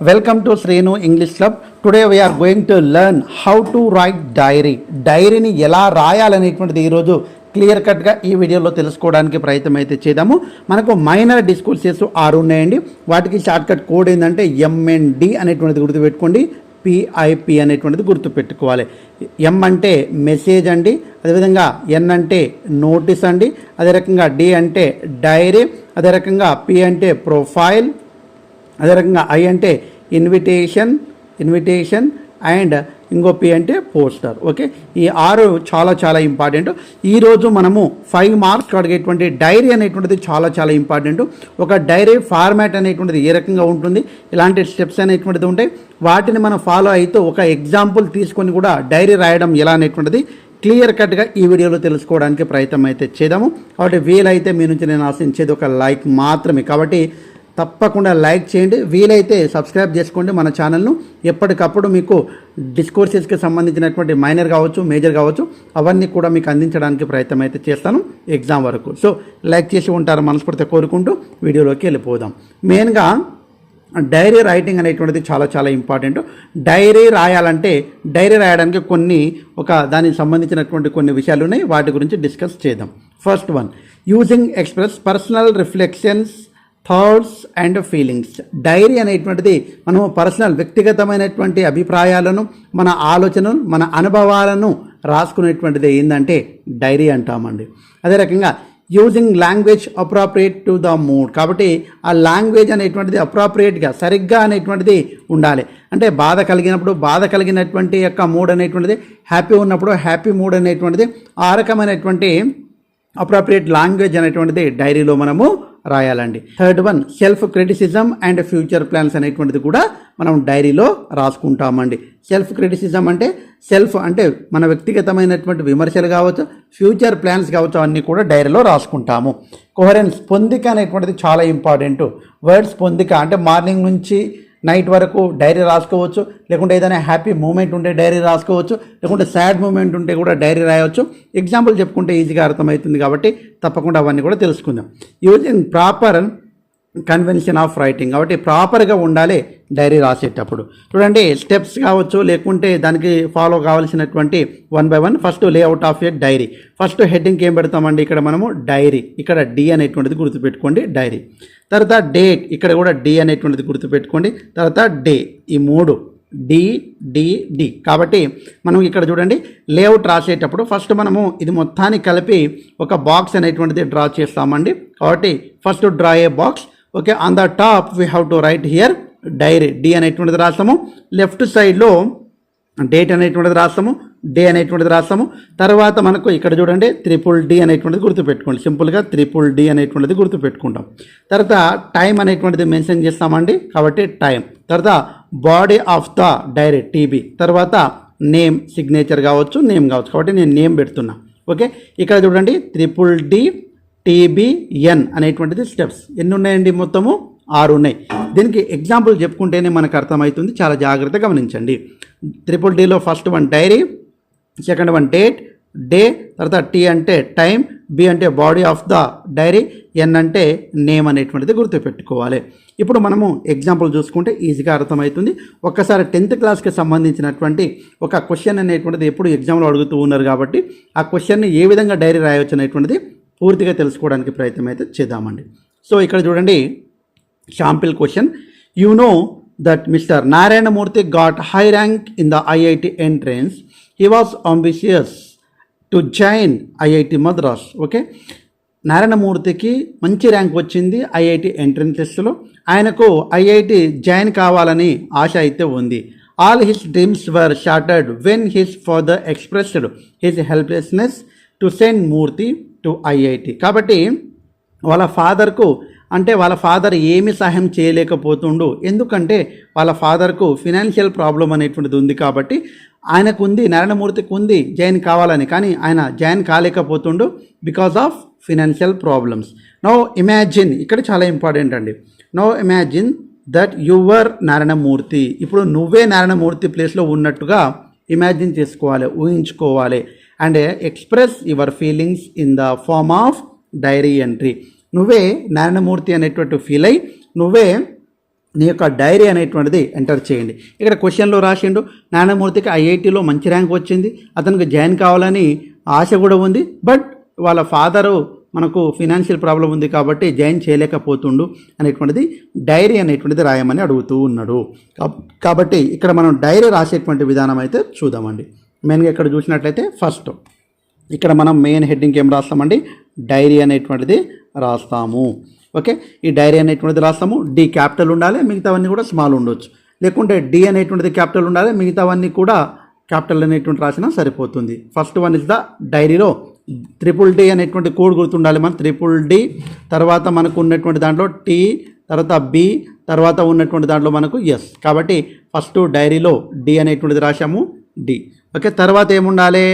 Welcome to Srinu English club today we are going to learn how to write diary డైరీని ఎలా రాయాలనేటువంటిది ఈరోజు clear కట్గా ఈ వీడియోలో తెలుసుకోవడానికి ప్రయత్నం అయితే చేద్దాము. మనకు మైనర్ డిస్కోర్సెస్ ఆరు ఉన్నాయండి. వాటికి షార్ట్కట్ కోడ్ ఏంటంటే ఎంఎన్డి అనేటువంటిది గుర్తుపెట్టుకోండి. పిఐపి అనేటువంటిది గుర్తుపెట్టుకోవాలి. ఎం అంటే మెసేజ్ అండి. అదేవిధంగా ఎన్ అంటే నోటీస్ అండి. అదే రకంగా డి అంటే డైరీ అదే రకంగా పి అంటే ప్రొఫైల్ అదే రకంగా ఐ అంటే ఇన్విటేషన్ ఇన్విటేషన్ అండ్ ఇంకో పి అంటే పోస్టర్ ఓకే ఈ ఆరు చాలా చాలా ఇంపార్టెంట్ ఈరోజు మనము ఫైవ్ మార్క్స్ అడిగేటువంటి డైరీ అనేటువంటిది చాలా చాలా ఇంపార్టెంట్ ఒక డైరీ ఫార్మాట్ అనేటువంటిది ఏ రకంగా ఉంటుంది? ఇలాంటి స్టెప్స్ అనేటువంటిది ఉంటాయి. వాటిని మనం ఫాలో అయితే ఒక ఎగ్జాంపుల్ తీసుకొని కూడా డైరీ రాయడం ఎలా అనేటువంటిది క్లియర్ కట్గా ఈ వీడియోలో తెలుసుకోవడానికి ప్రయత్నం అయితే చేద్దాము. కాబట్టి వీలైతే మీ నుంచి నేను ఆశించేది ఒక లైక్ మాత్రమే. కాబట్టి తప్పకుండా లైక్ చేయండి. వీలైతే సబ్స్క్రైబ్ చేసుకోండి మన ఛానల్ను. ఎప్పటికప్పుడు మీకు డిస్కోర్సెస్కి సంబంధించినటువంటి మైనర్ కావచ్చు మేజర్ కావచ్చు అవన్నీ కూడా మీకు అందించడానికి ప్రయత్నం అయితే చేస్తాను ఎగ్జామ్ వరకు. సో లైక్ చేసి ఉంటారు మనస్ఫూర్తిగా కోరుకుంటూ వీడియోలోకి వెళ్ళిపోదాం. మెయిన్గా డైరీ రైటింగ్ అనేటువంటిది చాలా చాలా ఇంపార్టెంట్. డైరీ రాయాలంటే డైరీ రాయడానికి కొన్ని ఒక దానికి సంబంధించినటువంటి కొన్ని విషయాలు ఉన్నాయి. వాటి గురించి డిస్కస్ చేద్దాం. First one using express personal reflections thoughts and feelings diary అనేటువంటిది మనము పర్సనల్ వ్యక్తిగతమైనటువంటి అభిప్రాయాలను మన ఆలోచనలు మన అనుభవాలను రాసుకునేటువంటిది ఏంటంటే డైరీ అంటామండి. అదే రకంగా using language appropriate to the mood కాబట్టి ఆ లాంగ్వేజ్ అనేటువంటిది అప్రాప్రియేట్గా సరిగ్గా అనేటువంటిది ఉండాలి. అంటే బాధ కలిగినప్పుడు బాధ కలిగినటువంటి యొక్క మూడ్ అనేటువంటిది హ్యాపీ ఉన్నప్పుడు హ్యాపీ మూడ్ అనేటువంటిది ఆ రకమైనటువంటి అప్రాప్రియేట్ లాంగ్వేజ్ అనేటువంటిది డైరీలో మనము రాయాలండి. Third one self criticism and future plans అనేటువంటిది కూడా మనం డైరీలో రాసుకుంటామండి. సెల్ఫ్ క్రిటిసిజం అంటే సెల్ఫ్ అంటే మన వ్యక్తిగతమైనటువంటి విమర్శలు కావచ్చు ఫ్యూచర్ ప్లాన్స్ కావచ్చు అన్నీ కూడా డైరీలో రాసుకుంటాము. కోహరెన్స్ పొందిక అనేటువంటిది చాలా ఇంపార్టెంట్. వర్డ్స్ పొందిక అంటే మార్నింగ్ నుంచి నైట్ వరకు డైరీ రాసుకోవచ్చు లేకుంటే ఏదైనా హ్యాపీ మూమెంట్ ఉంటే డైరీ రాసుకోవచ్చు లేకుంటే సాడ్ మూమెంట్ ఉంటే కూడా డైరీ రాయవచ్చు ఎగ్జాంపుల్ చెప్పుకుంటే ఈజీగా అర్థమవుతుంది కాబట్టి తప్పకుండా అవన్నీ కూడా తెలుసుకుందాం. Using proper convention of writing కాబట్టి ప్రాపర్గా ఉండాలి డైరీ రాసేటప్పుడు. చూడండి స్టెప్స్ కావచ్చు లేకుంటే దానికి ఫాలో కావాల్సినటువంటి one by one first layout of a diary first హెడ్డింగ్కి ఏం పెడతామండి? ఇక్కడ మనము డైరీ ఇక్కడ డి అనేటువంటిది గుర్తుపెట్టుకోండి డైరీ తర్వాత డేట్ ఇక్కడ కూడా డి అనేటువంటిది గుర్తుపెట్టుకోండి. తర్వాత డే ఈ మూడు. డి డి డి కాబట్టి మనం ఇక్కడ చూడండి లేఅవుట్ రాసేటప్పుడు ఫస్ట్ మనము ఇది మొత్తాన్ని కలిపి ఒక బాక్స్ అనేటువంటిది డ్రా చేస్తామండి. కాబట్టి first draw a box okay on the top we have to write here diary D అనేటువంటిది రాస్తాము. లెఫ్ట్ సైడ్లో డేట్ అనేటువంటిది రాస్తాము. డే అనేటువంటిది రాస్తాము. తర్వాత మనకు ఇక్కడ చూడండి త్రిపుల్ డి అనేటువంటిది గుర్తుపెట్టుకోండి. సింపుల్గా త్రిపుల్ డి అనేటువంటిది గుర్తుపెట్టుకుంటాం. తర్వాత టైం అనేటువంటిది మెన్షన్ చేస్తామండి. కాబట్టి టైం తర్వాత body of the diary TB తర్వాత నేమ్ సిగ్నేచర్ కావచ్చు నేమ్ కావచ్చు. కాబట్టి నేను నేమ్ పెడుతున్నా. ఓకే ఇక్కడ చూడండి త్రిపుల్ డి టీబీఎన్ అనేటువంటిది స్టెప్స్ ఎన్ని ఉన్నాయండి మొత్తము? ఆరు ఉన్నాయి. దీనికి ఎగ్జాంపుల్ చెప్పుకుంటేనే మనకు అర్థమవుతుంది. చాలా జాగ్రత్తగా గమనించండి. ట్రిపుల్ డీలో first one diary second one date day తర్వాత టీ అంటే టైం బి అంటే body of the diary N అంటే నేమ్ అనేటువంటిది గుర్తుపెట్టుకోవాలి. ఇప్పుడు మనము ఎగ్జాంపుల్ చూసుకుంటే ఈజీగా అర్థమవుతుంది. ఒక్కసారి టెన్త్ క్లాస్కి సంబంధించినటువంటి ఒక క్వశ్చన్ అనేటువంటిది ఎప్పుడు ఎగ్జామ్లో అడుగుతూ ఉన్నారు కాబట్టి ఆ క్వశ్చన్ని ఏ విధంగా డైరీ రాయవచ్చు అనేటువంటిది పూర్తిగా తెలుసుకోవడానికి ప్రయత్నం అయితే చేద్దామండి. సో ఇక్కడ చూడండి sample question. You know that mister Narayana Murthy got high rank in the IIT entrance he was ambitious to join IIT Madras okay నారాయణమూర్తికి మంచి ర్యాంక్ వచ్చింది ఐఐటి ఎంట్రన్స్ టెస్ట్లో ఆయనకు ఐఐటి జాయిన్ కావాలని ఆశ అయితే ఉంది. All his dreams were shattered when his father expressed his helplessness to send Murthy to IIT. కాబట్టి వాళ్ళ ఫాదర్కు అంటే వాళ్ళ ఫాదర్ ఏమి సహాయం చేయలేకపోతుండు. ఎందుకంటే వాళ్ళ ఫాదర్కు ఫినాన్షియల్ ప్రాబ్లం అనేటువంటిది ఉంది కాబట్టి ఆయనకు ఉంది నారాయణమూర్తికి ఉంది జాయిన్ కావాలని. కానీ ఆయన join కాలేకపోతుండు because of financial problems. Now imagine ఇక్కడ చాలా ఇంపార్టెంట్ అండి. Now imagine that your Narayana Murthy ఇప్పుడు నువ్వే నారాయణమూర్తి ప్లేస్లో ఉన్నట్టుగా ఇమాజిన్ చేసుకోవాలి ఊహించుకోవాలి. And express your feelings in the form of diary entry నువ్వే నారాయణమూర్తి అనేటువంటి ఫీల్ అయి నువ్వే నీ యొక్క డైరీ అనేటువంటిది ఎంటర్ చేయండి. ఇక్కడ క్వశ్చన్లో రాసిండు నారాయణమూర్తికి ఐఐటిలో మంచి ర్యాంక్ వచ్చింది. అతనికి జాయిన్ కావాలని ఆశ కూడా ఉంది. బట్ వాళ్ళ ఫాదరు మనకు ఫినాన్షియల్ ప్రాబ్లం ఉంది కాబట్టి జాయిన్ చేయలేకపోతుండు అనేటువంటిది డైరీ అనేటువంటిది రాయమని అడుగుతూ ఉన్నాడు. కాబట్టి ఇక్కడ మనం డైరీ రాసేటువంటి విధానం అయితే చూద్దామండి. మెయిన్గా ఇక్కడ చూసినట్లయితే ఫస్ట్ ఇక్కడ మనం మెయిన్ హెడ్డింగ్ ఏం రాస్తామండి? డైరీ అనేటువంటిది రాస్తాము. ఓకే? ఈ డైరీ అనేటువంటిది రాస్తాము. డి క్యాపిటల్ ఉండాలి మిగతావన్నీ కూడా స్మాల్ ఉండొచ్చు. లేకుంటే డి అనేటువంటిది క్యాపిటల్ ఉండాలి మిగతావన్నీ కూడా క్యాపిటల్ అనేటువంటి రాసినా సరిపోతుంది. ఫస్ట్ వన్ ఇస్ ద డైరీలో త్రిపుల్ డి అనేటువంటి కోడ్ గుర్తుండాలి మనం. త్రిపుల్ డి తర్వాత మనకు ఉన్నటువంటి దాంట్లో టీ తర్వాత బి తర్వాత ఉన్నటువంటి దాంట్లో మనకు ఎస్. కాబట్టి ఫస్ట్ డైరీలో డి అనేటువంటిది రాశాము డి. ఓకే తర్వాత ఏముండాలి?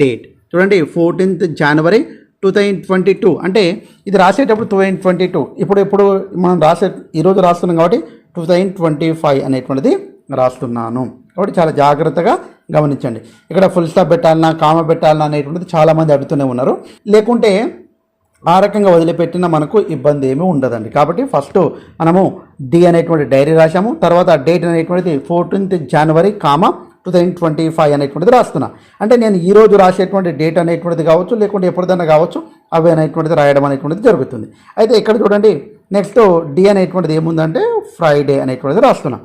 డేట్ చూడండి fourteenth January two thousand twenty two అంటే ఇది రాసేటప్పుడు టూ థౌజండ్ ట్వంటీ టూ ఇప్పుడు ఇప్పుడు మనం రాసే ఈరోజు రాస్తున్నాం కాబట్టి టూ థౌజండ్ ట్వంటీ ఫైవ్ అనేటువంటిది రాస్తున్నాను. కాబట్టి చాలా జాగ్రత్తగా గమనించండి. ఇక్కడ ఫుల్ స్టాప్ పెట్టాలన్నా కామ పెట్టాలన్నా అనేటువంటిది చాలామంది అడుగుతూనే ఉన్నారు. లేకుంటే ఆ రకంగా వదిలిపెట్టిన మనకు ఇబ్బంది ఏమీ ఉండదండి. కాబట్టి ఫస్ట్ మనము డి అనేటువంటి డైరీ రాసాము తర్వాత డేట్ అనేటువంటిది fourteenth January comma two thousand twenty five అనేటువంటిది రాస్తున్నా. అంటే నేను ఈ రోజు రాసేటువంటి డేట్ అనేటువంటిది కావచ్చు లేకుంటే ఎప్పుడైనా కావచ్చు అవి అనేటువంటిది రాయడం అనేటువంటిది జరుగుతుంది. అయితే ఇక్కడ చూడండి నెక్స్ట్ డి అనేటువంటిది ఏముందంటే ఫ్రైడే అనేటువంటిది రాస్తున్నా.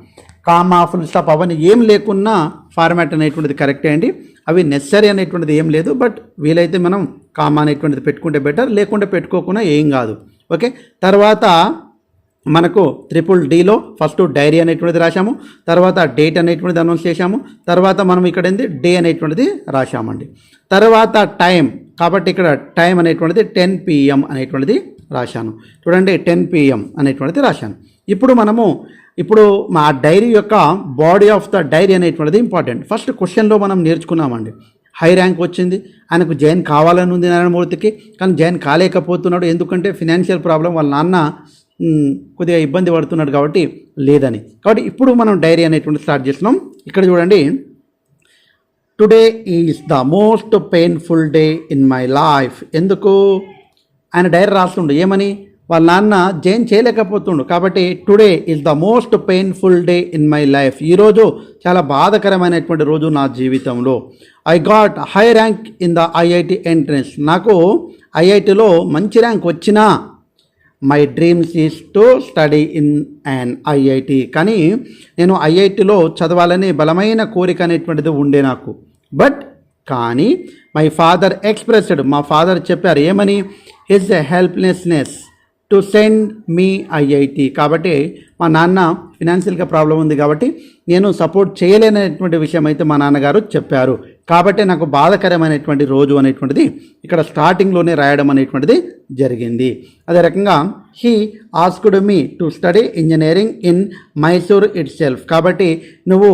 కామా ఫుల్ స్టాప్ అవన్నీ ఏం లేకున్నా ఫార్మాట్ అనేటువంటిది కరెక్టే అండి అవి నెసరీ అనేటువంటిది ఏం లేదు బట్ వీలైతే మనం కామా అనేటువంటిది పెట్టుకుంటే బెటర్ లేకుంటే పెట్టుకోకుండా ఏం కాదు. ఓకే తర్వాత మనకు ట్రిపుల్ డీలో ఫస్ట్ డైరీ అనేటువంటిది రాశాము తర్వాత డేట్ అనేటువంటిది అనౌన్స్ చేశాము తర్వాత మనం ఇక్కడ ఏంది డే అనేటువంటిది రాశామండి. తర్వాత టైం కాబట్టి ఇక్కడ టైం అనేటువంటిది టెన్ పిఎం అనేటువంటిది రాశాను. చూడండి టెన్ పిఎం అనేటువంటిది రాశాను. ఇప్పుడు మనము ఇప్పుడు మా డైరీ యొక్క బాడీ ఆఫ్ ద డైరీ అనేటువంటిది ఇంపార్టెంట్ ఫస్ట్ క్వశ్చన్లో మనం నేర్చుకున్నామండి. హై ర్యాంక్ వచ్చింది ఆయనకు జాయిన్ కావాలని ఉంది నారాయణమూర్తికి కానీ జాయిన్ కాలేకపోతున్నాడు ఎందుకంటే ఫినాన్షియల్ ప్రాబ్లం వాళ్ళ నాన్న కొద్దిగా ఇబ్బంది పడుతున్నాడు కాబట్టి లేదని. కాబట్టి ఇప్పుడు మనం డైరీ అనేటువంటి స్టార్ట్ చేస్తున్నాం. ఇక్కడ చూడండి. Today is the most painful day in my life ఎందుకు? ఆయన డైరీ రాస్తుండు. ఏమని? వాళ్ళ నాన్న జైన్ చేయలేకపోతుండు. కాబట్టి today is the most painful day in my life ఈరోజు చాలా బాధకరమైనటువంటి రోజు నా జీవితంలో. I got high rank in the IIT entrance నాకు ఐఐటిలో మంచి ర్యాంక్ వచ్చినా my dreams is to study in and IIT కానీ నేను ఐఐటిలో చదవాలని బలమైన కోరిక అనేటువంటిది ఉండే నాకు. బట్ కానీ మై ఫాదర్ ఎక్స్ప్రెస్డ్ మా ఫాదర్ చెప్పారు ఏమని? His helplessness to send me IIT కాబట్టి మా నాన్న ఫినాన్షియల్గా ప్రాబ్లం ఉంది కాబట్టి నేను సపోర్ట్ చేయలేనటువంటి విషయం అయితే మా నాన్నగారు చెప్పారు. కాబట్టి నాకు బాధకరమైనటువంటి రోజు అనేటువంటిది ఇక్కడ స్టార్టింగ్లోనే రాయడం అనేటువంటిది జరిగింది. అదే రకంగా he asked me to study engineering in Mysore itself కాబట్టి నువ్వు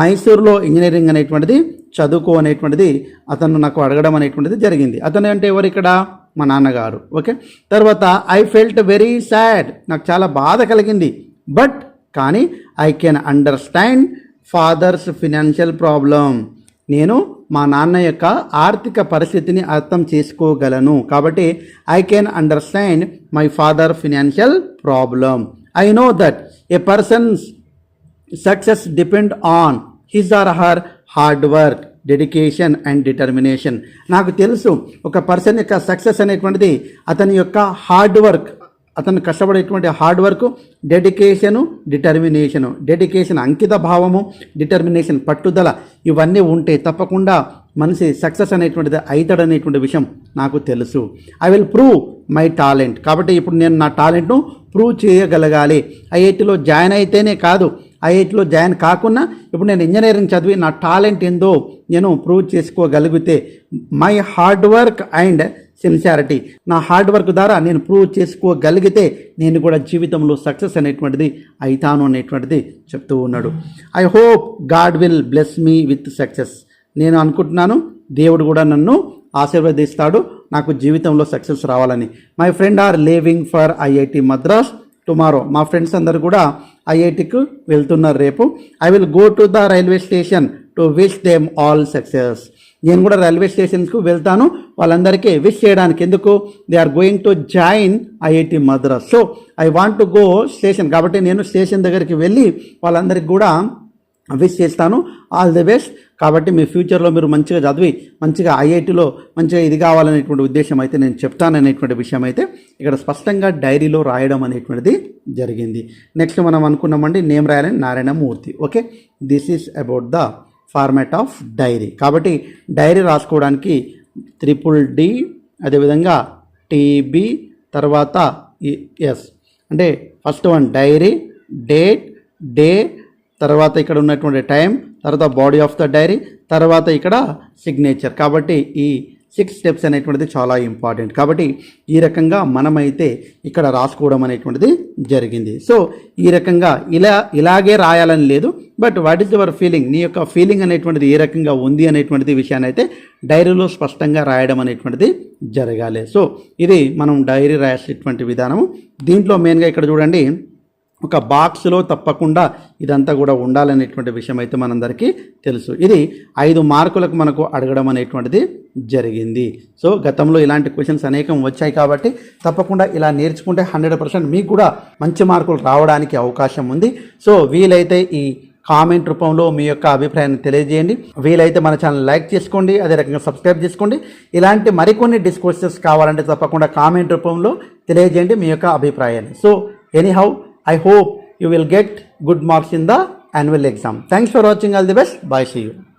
మైసూర్లో ఇంజనీరింగ్ అనేటువంటిది చదువుకో అనేటువంటిది అతను నాకు అడగడం అనేటువంటిది జరిగింది. అతను అంటే ఎవరు ఇక్కడ? మా నాన్నగారు. ఓకే? తర్వాత ఐ ఫెల్ట్ వెరీ సాడ్ నాకు చాలా బాధ కలిగింది. బట్ కానీ I can understand father's financial problem నేను మా నాన్న యొక్క ఆర్థిక పరిస్థితిని అర్థం చేసుకోగలను. కాబట్టి I can understand my father financial problem I know that a person's success depend on his or her hard work dedication and determination నాకు తెలుసు ఒక పర్సన్ యొక్క సక్సెస్ అనేటువంటిది అతని యొక్క హార్డ్ వర్క్ అతను కష్టపడేటువంటి hard work dedication determination dedication అంకిత భావము determination పట్టుదల ఇవన్నీ ఉంటే తప్పకుండా మనిషి సక్సెస్ అనేటువంటిది అవుతాడు అనేటువంటి విషయం నాకు తెలుసు. I will prove my talent కాబట్టి ఇప్పుడు నేను నా టాలెంట్ను ప్రూవ్ చేయగలగాలి. ఐఐటిలో జాయిన్ అయితేనే కాదు ఐఐటిలో జాయిన్ కాకుండా ఇప్పుడు నేను ఇంజనీరింగ్ చదివి నా టాలెంట్ ఏందో నేను ప్రూవ్ చేసుకోగలిగితే my hard work and sincerity. నా హార్డ్ వర్క్ ద్వారా నేను ప్రూవ్ చేసుకోగలిగితే నేను కూడా జీవితంలో సక్సెస్ అనేటువంటిది అవుతాను అనేటువంటిది చెప్తూ ఉన్నాడు. I hope God will bless me with success నేను అనుకుంటున్నాను దేవుడు కూడా నన్ను ఆశీర్వదిస్తాడు నాకు జీవితంలో సక్సెస్ రావాలని. My friend are living for IIT Madras tomorrow మా ఫ్రెండ్స్ అందరు కూడా ఐఐటికి వెళ్తున్నారు రేపు. I will go to the railway station to wish them all success నేను కూడా రైల్వే స్టేషన్స్కు వెళ్తాను. వాళ్ళందరికీ విష్ చేయడానికి. ఎందుకు? They are going to join IIT Madras. So I want to go station కాబట్టి నేను స్టేషన్ దగ్గరికి వెళ్ళి వాళ్ళందరికీ కూడా విష్ చేస్తాను. ఆల్ ది బెస్ట్ కాబట్టి మీ ఫ్యూచర్లో మీరు మంచిగా చదివి మంచిగా ఐఐటిలో మంచిగా ఇది కావాలనేటువంటి ఉద్దేశం అయితే నేను చెప్తాననేటువంటి విషయం అయితే ఇక్కడ స్పష్టంగా డైరీలో రాయడం అనేటువంటిది జరిగింది. నెక్స్ట్ మనం అనుకున్నామండి నేమ్ రాయాలని Narayana Murthy. Okay this is about the format of diary కాబట్టి డైరీ రాసుకోవడానికి త్రిపుల్ డి అదేవిధంగా టీబీ తర్వాత ఎస్ అంటే first one diary date day తర్వాత ఇక్కడ ఉన్నటువంటి టైం తర్వాత బాడీ ఆఫ్ ద డైరీ తర్వాత ఇక్కడ సిగ్నేచర్. కాబట్టి ఈ సిక్స్ స్టెప్స్ అనేటువంటిది చాలా ఇంపార్టెంట్. కాబట్టి ఈ రకంగా మనమైతే ఇక్కడ రాసుకోవడం అనేటువంటిది జరిగింది. సో ఈ రకంగా ఇలా ఇలాగే రాయాలని లేదు. But what is your feeling? నీ యొక్క ఫీలింగ్ అనేటువంటిది ఏ రకంగా ఉంది అనేటువంటిది విషయాన్ని అయితే డైరీలో స్పష్టంగా రాయడం అనేటువంటిది జరగాలి. సో ఇది మనం డైరీ రాసేటువంటి విధానము. దీంట్లో మెయిన్గా ఇక్కడ చూడండి. ఒక బాక్స్లో తప్పకుండా ఇదంతా కూడా ఉండాలనేటువంటి విషయం అయితే మనందరికీ తెలుసు. ఇది ఐదు మార్కులకు మనకు అడగడం అనేటువంటిది జరిగింది. సో గతంలో ఇలాంటి క్వశ్చన్స్ అనేకం వచ్చాయి కాబట్టి తప్పకుండా ఇలా నేర్చుకుంటే హండ్రెడ్ పర్సెంట్ మీకు కూడా మంచి మార్కులు రావడానికి అవకాశం ఉంది. సో వీలైతే ఈ కామెంట్ రూపంలో మీ యొక్క అభిప్రాయాన్ని తెలియజేయండి. వీలైతే మన ఛానల్ లైక్ చేసుకోండి అదే రకంగా సబ్స్క్రైబ్ చేసుకోండి. ఇలాంటి మరికొన్ని డిస్కోర్సెస్ కావాలంటే తప్పకుండా కామెంట్ రూపంలో తెలియజేయండి మీ యొక్క అభిప్రాయాన్ని. So anyhow I hope you will get good marks in the annual exam. Thanks for watching. All the best. Bye. See you.